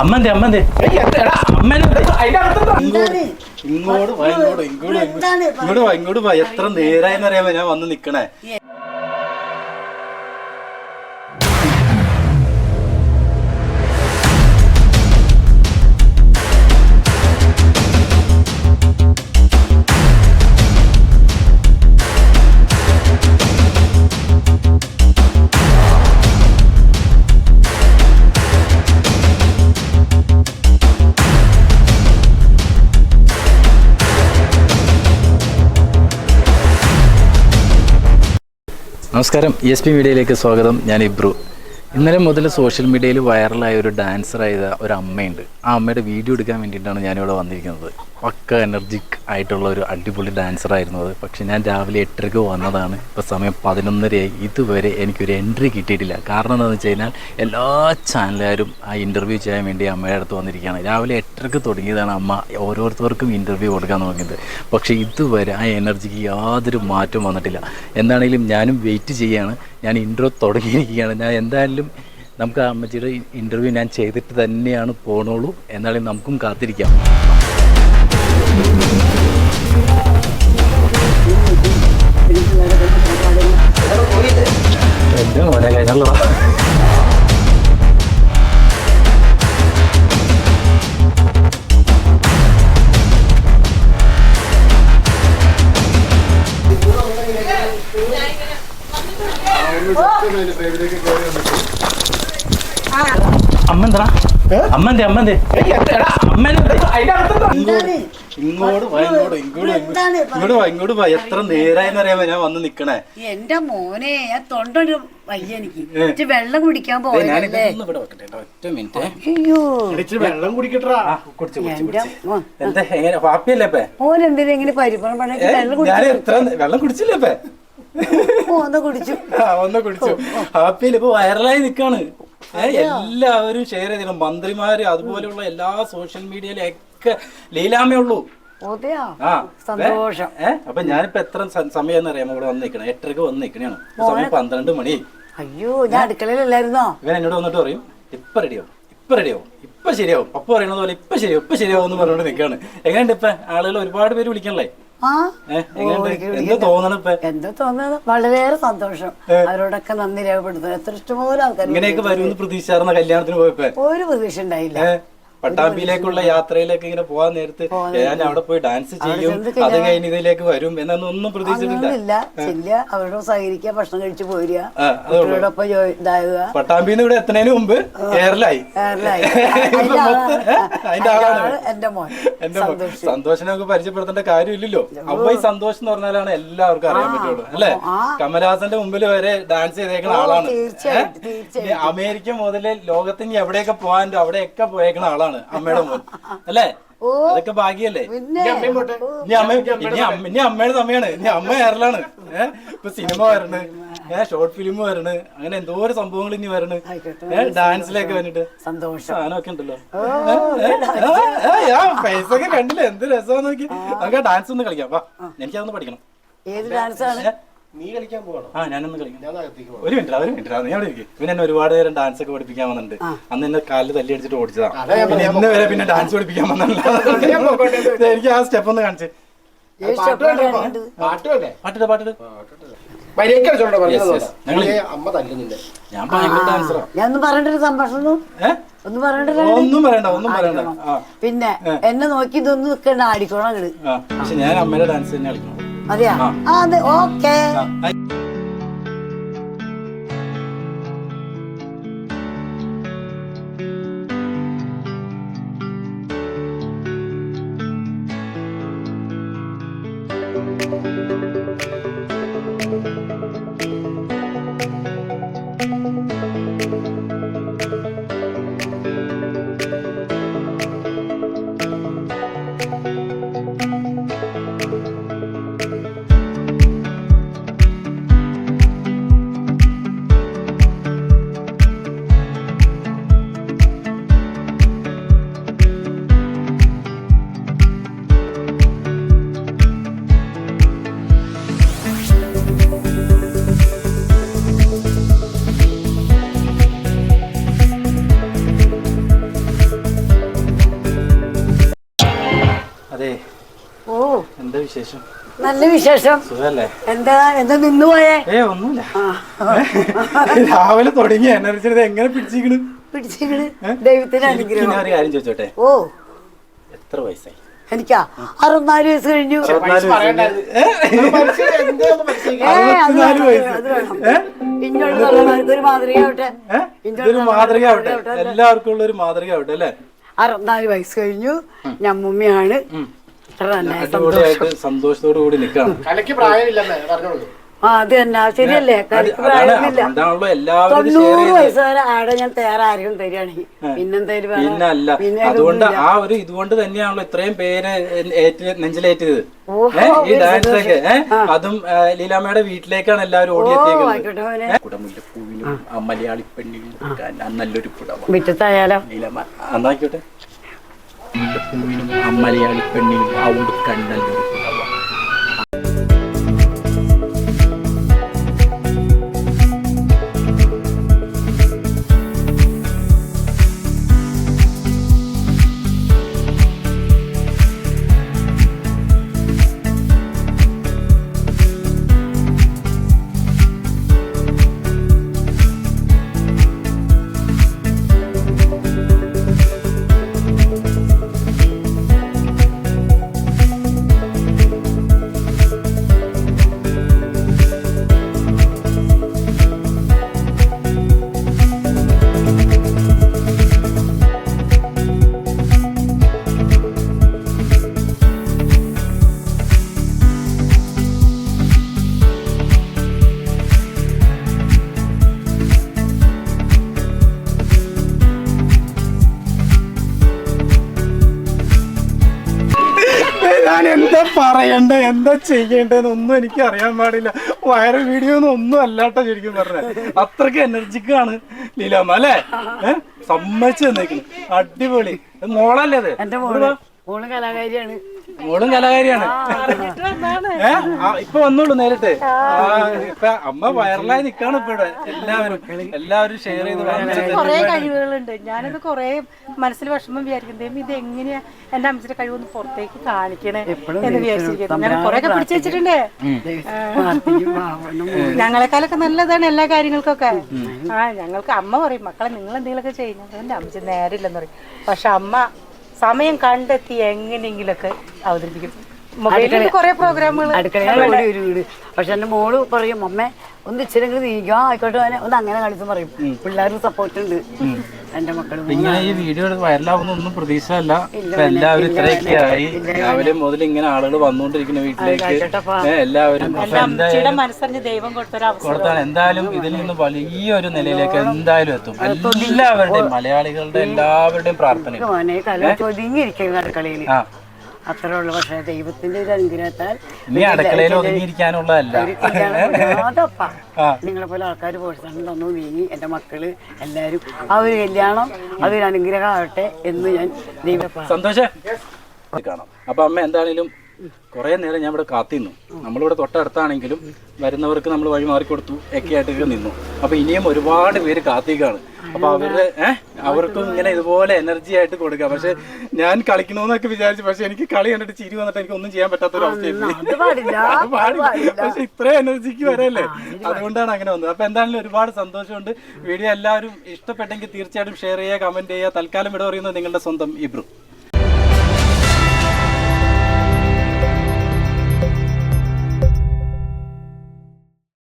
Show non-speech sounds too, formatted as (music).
അമ്മന്റെ അമ്മന്റെ? ഇങ്ങോട്ട് വാ ഇങ്ങോട്ട് ഇങ്ങോട്ട് എന്താണ് ഇങ്ങോട്ട് വാ ഇങ്ങോട്ട് വാ. എത്ര നേരായെന്നറിയാമോ ഞാൻ വന്ന് നിക്കണേ? നമസ്കാരം. എസ് പി മീഡിയയിലേക്ക് സ്വാഗതം. ഞാൻ ഇബ്രു. ഇന്നലെ മുതൽ സോഷ്യൽ മീഡിയയിൽ വൈറലായ ഒരു ഡാൻസർ ആയ ഒരു അമ്മയുണ്ട്. ആ അമ്മയുടെ വീഡിയോ എടുക്കാൻ വേണ്ടിയിട്ടാണ് ഞാനിവിടെ വന്നിരിക്കുന്നത്. പക്ക എനർജിക് ആയിട്ടുള്ള ഒരു അടിപൊളി ഡാൻസർ ആയിരുന്നു അത്. പക്ഷെ ഞാൻ രാവിലെ എട്ടരക്ക് വന്നതാണ്. ഇപ്പോൾ സമയം പതിനൊന്നരയായി. ഇതുവരെ എനിക്കൊരു എൻട്രി കിട്ടിയിട്ടില്ല. കാരണം എന്താണെന്ന് വെച്ച് കഴിഞ്ഞാൽ എല്ലാ ചാനലുകാരും ആ ഇന്റർവ്യൂ ചെയ്യാൻ വേണ്ടി അമ്മയുടെ അടുത്ത് വന്നിരിക്കുകയാണ്. രാവിലെ എട്ടരക്ക് തുടങ്ങിയതാണ് അമ്മ ഓരോരുത്തർക്കും ഇന്റർവ്യൂ കൊടുക്കാൻ തുടങ്ങിയത് പക്ഷേ ഇതുവരെ ആ എനർജിക്ക് യാതൊരു മാറ്റവും വന്നിട്ടില്ല. എന്താണെങ്കിലും ഞാനും വെയിറ്റ് ചെയ്യാണ്. ഞാൻ ഇൻട്രോ തുടങ്ങിയിരിക്കുകയാണ്. ഞാൻ എന്തായാലും നമുക്ക് ആ അമ്മച്ചിയുടെ ഇന്റർവ്യൂ ഞാൻ ചെയ്തിട്ട് തന്നെയാണ് പോണോളൂ. എന്നാലും നമുക്കും കാത്തിരിക്കാം. എന്റെ മോനെ കഴിഞ്ഞല്ലോ അമ്മന്താ അമ്മന്റെ അമ്മന്റെ? ഇങ്ങോട്ട് വാ ഇങ്ങോട്ട് ഇങ്ങോട്ട് വാ ഇങ്ങോട്ട് വാ എത്ര നേരായെന്ന് അറിയാമോ ഞാൻ വന്ന് നിക്കണേ. എന്റെ മോനെ ഞാൻ തൊണ്ടൊരു വയ്യ എനിക്ക്. വെള്ളം കുടിക്കാൻ പോയതല്ലേ? ഇതൊന്ന് ഇവിടെ വെക്കട്ടെ കേട്ടോ. ഒറ്റ മിനിറ്റ്. വെള്ളം കുടിക്കട്ടാ കുടിച്ചു കുടിച്ചു എന്റെ എന്താ എങ്ങനെ ഹാപ്പിയല്ലേ എന്തിനാ ഇങ്ങനെ പരിഭ്രമം വെള്ളം ഞാൻ എത്ര വെള്ളം കുടിച്ചില്ലേ ഒന്ന് കുടിച്ചു. ആ, ഒന്ന് കുടിച്ചു. ഹാപ്പിയിൽ ഇപ്പൊ വൈറലായി നിക്കാണ്. എല്ലാവരും ഷെയർ ചെയ്തിരുന്നു. മന്ത്രിമാര് അതുപോലെയുള്ള എല്ലാ സോഷ്യൽ മീഡിയയിലും ഒക്കെ ലീലാമേ ഉള്ളൂ സന്തോഷം. അപ്പൊ ഞാനിപ്പോ എത്ര സമയം അറിയാമോ? ഇവിടെ വന്ന് നിക്കണേ എട്ടരക്ക് വന്ന് നിക്കണേണ് സമയം പന്ത്രണ്ട് മണി. അയ്യോ ഞാൻ അടുക്കളയിലല്ലായിരുന്നോ? ഇവൻ എന്നോട് വന്നിട്ട് പറയും ഇപ്പൊ റെഡിയാവും ഇപ്പൊ റെഡിയാവും ഇപ്പൊ ശരിയാവും. അപ്പൊ പറയുന്നത് പോലെ ഇപ്പൊ ശരിയാവും. ഇപ്പൊ ശരിയാവും എന്ന് പറഞ്ഞോണ്ട് നിക്കാണ് എങ്ങനെയുണ്ട് ഇപ്പൊ? ആളുകൾ ഒരുപാട് പേര് വിളിക്കണല്ലേ? എന്താ തോന്നുന്നത് വളരെയേറെ സന്തോഷം. അവരോടൊക്കെ നന്ദി രേഖപ്പെടുത്തുന്നു. എത്ര ഇഷ്ടംപോലെ ആൾക്കാർ ഒരു പ്രതീക്ഷ ഉണ്ടായില്ല. പട്ടാമ്പിയിലേക്കുള്ള യാത്രയിലേക്ക് ഇങ്ങനെ പോകാൻ നേരത്ത് ഞാൻ അവിടെ പോയി ഡാൻസ് ചെയ്യും. അത് കഴിഞ്ഞ് ഇതിലേക്ക് വരും എന്നൊന്നും പ്രതീക്ഷിച്ചിട്ടില്ല. ചെല്ലുക അവരോട് സഹകരിക്കുക ഭക്ഷണം കഴിച്ചു പോരുക. ഇതാകുക. പട്ടാമ്പിന്ന് ഇവിടെ എത്തുന്നതിന് മുമ്പ് എയർലായി (laughs) അതിന്റെ ആളാണ്. എന്റെ മോൻ എന്റെ മോൻ. സന്തോഷ്. സന്തോഷിനെ നമുക്ക് പരിചയപ്പെടുത്തേണ്ട കാര്യമില്ലല്ലോ. അപ്പൊ ഈ സന്തോഷം എന്ന് പറഞ്ഞാലാണ് എല്ലാവർക്കും അറിയാൻ പറ്റുള്ളൂ അല്ലെ. കമലഹാസന്റെ മുമ്പിൽ വരെ ഡാൻസ് ചെയ്തേക്കുന്ന ആളാണ്. അമേരിക്ക മുതൽ ലോകത്തിന് എവിടെയൊക്കെ പോകാൻ അവിടെയൊക്കെ പോയേക്കുന്ന ആളാണ്. അമ്മയുടെ മോൻ. അല്ലേ? അതൊക്കെ ഭാഗ്യല്ലേ? ഇനി അമ്മ ഇനി അമ്മ ഇനി അമ്മയുടെ സമയമാണ് ഇനി അമ്മ എയറിലാണ് ഏഹ് ഇപ്പൊ സിനിമ വരണ് ഏഹ് ഷോർട്ട് ഫിലിം വരണ് അങ്ങനെ എന്തോരം സംഭവങ്ങൾ ഇനി വരണ്. ഏഹ് ഡാൻസിലൊക്കെ വന്നിട്ട്. സന്തോഷം. സാധനമൊക്കെ ഉണ്ടല്ലോ. പൈസ ഒക്കെ കണ്ടില്ലേ? എന്ത് രസമാണെന്ന് നോക്കി. നമുക്ക് ഡാൻസ് ഒന്ന് കളിക്കാം. വാ എനിക്കതൊന്ന് പഠിക്കണം. ഏത് ഡാൻസാണ്? നീ കളിക്കാൻ പോകണം ആ ഞാനൊന്ന് കളിക്കാം. ഞാൻ ഒരു മിനിറ്റ് ഒരു മിനിറ്റ് നീ അവിടെ ഇരിക്കും. പിന്നെ എന്നെ ഒരുപാട് നേരം ഡാൻസ് ഒക്കെ പഠിപ്പിക്കാൻ വന്നിട്ടുണ്ട്. അന്ന് എന്നെ കാലിൽ തല്ലി അടിച്ചിട്ട് ഓടിച്ചതാണ് അതാ പിന്നെ ഇന്ന് വരെ പിന്നെ ഡാൻസ് പഠിപ്പിക്കാൻ വന്നിട്ടുണ്ട് എനിക്ക് ആ സ്റ്റെപ്പ് ഒന്ന് കാണിച്ച്. പാട്ടിട്ട് പാട്ടിട്ട് മര്യാദ കളിച്ചോണ്ടോ Yes, yes. പറഞ്ഞത് അമ്മ തല്ലുന്നില്ല ഞാൻ ഭയങ്കര ഡാൻസറാ ഞാൻ ഒന്നും പറഞ്ഞിട്ട് സംഭാഷണം ഒന്നും ഏഹ് ഒന്നും പറയണ്ട ഒന്നും പറയണ്ട. പിന്നെ എന്നെ നോക്കി ഇതൊന്നും നിൽക്കണ്ട ആടിക്കോണം അങ്ങട്. പക്ഷെ ഞാൻ അമ്മയുടെ ഡാൻസ് തന്നെ കളിക്കണം. അതെയാ ആ. അതെ ഓക്കേ. വിശേഷം? നല്ല വിശേഷം. സുഖല്ലേ? എന്താ എന്താ നിന്നു പോയേ? ഏ ഒന്നുമില്ല. രാവിലെ തുടങ്ങി എനർജി എങ്ങനെ പിടിച്ചിരിക്കണ്? പിടിച്ചിട്ട് ദൈവത്തിന്റെ അനുഗ്രഹം. ഒരു കാര്യം ചോദിച്ചോട്ടെ? ഓ. എത്ര വയസ്സായി? എനിക്കാ? അറുപത്തിനാല് വയസ്സ് കഴിഞ്ഞു. തള്ളമാർക്ക് ഒരു മാതൃകയാവട്ടെ. ഏ? ഇതൊരു മാതൃക ആവട്ടെ എല്ലാവർക്കും ഉള്ള ഒരു മാതൃകയാവട്ടെ അല്ലേ? അറുപത്തിനാല് വയസ്സ് കഴിഞ്ഞു. ഞമ്മുമ്മയാണ്. ഇത്ര തന്നെ അടിപൊളിയായിട്ട് സന്തോഷത്തോടു കൂടി നിൽക്കണം. കലയ്ക്ക് പ്രായമില്ലെന്നേ പറഞ്ഞോളൂ. ആ അത് തന്നെ ശരിയല്ലേ? കരിക്ക് അതാണ് എല്ലാവരും ഷെയർ തൊണ്ണൂറ് ചെയ്ത് വയസ്സ് വരെ ആടെ ഞാൻ തേറെ ആരെങ്കിലും തരികയാണെങ്കിൽ പിന്നെന്തേലും വേണം? പിന്നെ അതുകൊണ്ട് ആ ഒരു ഇതുകൊണ്ട് തന്നെയാണല്ലോ ഇത്രയും പേര് നെഞ്ചിലേറ്റത് ഈ ഡാൻസ് ഒക്കെ അതും ലീലാമ്മയുടെ വീട്ടിലേക്കാണ് എല്ലാവരും ഓടിയെത്തിയത്? കുടമുല്ലപ്പൂവിനും ആ മലയാളി പെണ്ണിനും നല്ലൊരു പുടവ മുറ്റത്തായാലോ? ലീലാമ്മ എന്നായിക്കോട്ടെ aamaleyaan kanneen haawwatu kan danda'udha. പറയണ്ട എന്താ ചെയ്യേണ്ടതെന്ന് ഒന്നും എനിക്ക് അറിയാൻ പാടില്ല. വൈറൽ വീഡിയോ ഒന്നും ഒന്നും അല്ലാട്ടോ ശരിക്കും പറഞ്ഞ. അത്രയ്ക്ക് എനർജിക്കാണ് ലീലാമ്മ അല്ലേ? ഏഹ് സമ്മതിച്ചു തന്നേക്കുന്നു അടിപൊളി. മോളല്ലേ അത്? എന്റെ മോൾ മോൾ കലാകാരിയാണ്. മോളും കലാകാരിയാണ്. ഇപ്പൊ വന്നോളൂ നേരിട്ട്. ആ, ഇപ്പൊ അമ്മ വൈറലായി നിക്കാണ് ഇപ്പൊ ഇവിടെ. എല്ലാവരും എല്ലാവരും ഷെയർ ചെയ്ത് കൊറേ കഴിവുകളുണ്ട്. ഞാനത് കൊറേ മനസ്സിൽ വിഷമം വിചാരിക്കുന്നതും ഇത് എങ്ങനെയാ എന്റെ അമ്മച്ചിന്റെ കഴിവൊന്ന് പുറത്തേക്ക് കാണിക്കണേ എന്ന് വിചാരിച്ചിരിക്കുന്നു. ഞാൻ കുറെ ഒക്കെ പിടിച്ചു വെച്ചിട്ടുണ്ട്. ഞങ്ങളെക്കാളൊക്കെ നല്ലതാണ് എല്ലാ കാര്യങ്ങൾക്കൊക്കെ. ആ ഞങ്ങൾക്ക് അമ്മ പറയും മക്കളെ നിങ്ങൾ എന്തെങ്കിലുമൊക്കെ ചെയ്യും എന്റെ അമ്മച്ചി നേരില്ലെന്ന് പറയും. പക്ഷെ അമ്മ സമയം കണ്ടെത്തി എങ്ങനെയെങ്കിലൊക്കെ അവതരിപ്പിക്കും. മൊബൈലിൽ കുറെ പ്രോഗ്രാമുകൾ അടുക്കളയിൽ ഒരു വീട്. പക്ഷെ എന്റെ മോൾ പറയും അമ്മേ ഒന്ന് ഇച്ചിരി നീക്കുക ആയിക്കോട്ടെ ഒന്ന് അങ്ങനെ കളിച്ചു പറയും. പിള്ളേർക്ക് സപ്പോർട്ട് ഉണ്ട്. എന്റെ മക്കളും ഇങ്ങനെ ഈ വീഡിയോ വൈറലാവുന്ന ഒന്നും പ്രതീക്ഷയല്ല. എല്ലാവരും ഇത്രയൊക്കെ ആയി. രാവിലെ മുതൽ ഇങ്ങനെ ആളുകൾ വന്നുകൊണ്ടിരിക്കുന്ന വീട്ടിലേക്ക്. എല്ലാവരും മനസ്സറിഞ്ഞ് ദൈവം കൊടുത്താൽ എന്തായാലും ഇതിൽ നിന്ന് വലിയൊരു നിലയിലേക്ക് എന്തായാലും എത്തും. എല്ലാവരുടെയും മലയാളികളുടെ എല്ലാവരുടെയും പ്രാർത്ഥന ഒതുങ്ങിയിരിക്കും അടുക്കളയിൽ ആ. അത്രേ ഉള്ളു പക്ഷെ ദൈവത്തിന്റെ ഒരു അനുഗ്രഹത്താൽ ഇനി അടുക്കളയിൽ ഒതുങ്ങിയിരിക്കാനുള്ളതല്ല. അതപ്പാ (laughs) നിങ്ങളെ പോലെ ആൾക്കാർ പ്രോത്സാഹനം തന്നു എന്റെ മക്കൾ എല്ലാരും ആ ഒരു കല്യാണം അതൊരു അനുഗ്രഹമാകട്ടെ എന്ന് ഞാൻ ദൈവം സന്തോഷം. കാണാം. അപ്പൊ അമ്മ എന്താണേലും കുറെ നേരം ഞാൻ ഇവിടെ കാത്തിന്നു നമ്മളിവിടെ തൊട്ടടുത്താണെങ്കിലും വരുന്നവർക്ക് നമ്മൾ വഴി മാറി കൊടുത്തു ഒക്കെ ആയിട്ടൊക്കെ നിന്നു. അപ്പൊ ഇനിയും ഒരുപാട് പേര് കാത്തിക്കാണ് അപ്പൊ അവരുടെ ഏഹ് അവർക്കും ഇങ്ങനെ ഇതുപോലെ എനർജി ആയിട്ട് കൊടുക്കാം. പക്ഷെ ഞാൻ കളിക്കണമെന്നൊക്കെ വിചാരിച്ചു. പക്ഷെ എനിക്ക് കളി കണ്ടിട്ട് ചിരി വന്നിട്ട് എനിക്ക് ഒന്നും ചെയ്യാൻ പറ്റാത്ത ഒരു അവസ്ഥയായിരുന്നു. പക്ഷെ ഇത്ര എനർജിക്ക് വരല്ലേ അതുകൊണ്ടാണ് അങ്ങനെ വന്നത്. അപ്പൊ എന്തായാലും ഒരുപാട് സന്തോഷമുണ്ട്. വീഡിയോ എല്ലാവരും ഇഷ്ടപ്പെട്ടെങ്കിൽ തീർച്ചയായിട്ടും ഷെയർ ചെയ്യുക കമന്റ് ചെയ്യുക. തൽക്കാലം ഇവിടെ പറയുന്നത് നിങ്ങളുടെ സ്വന്തം ഇബ്രു.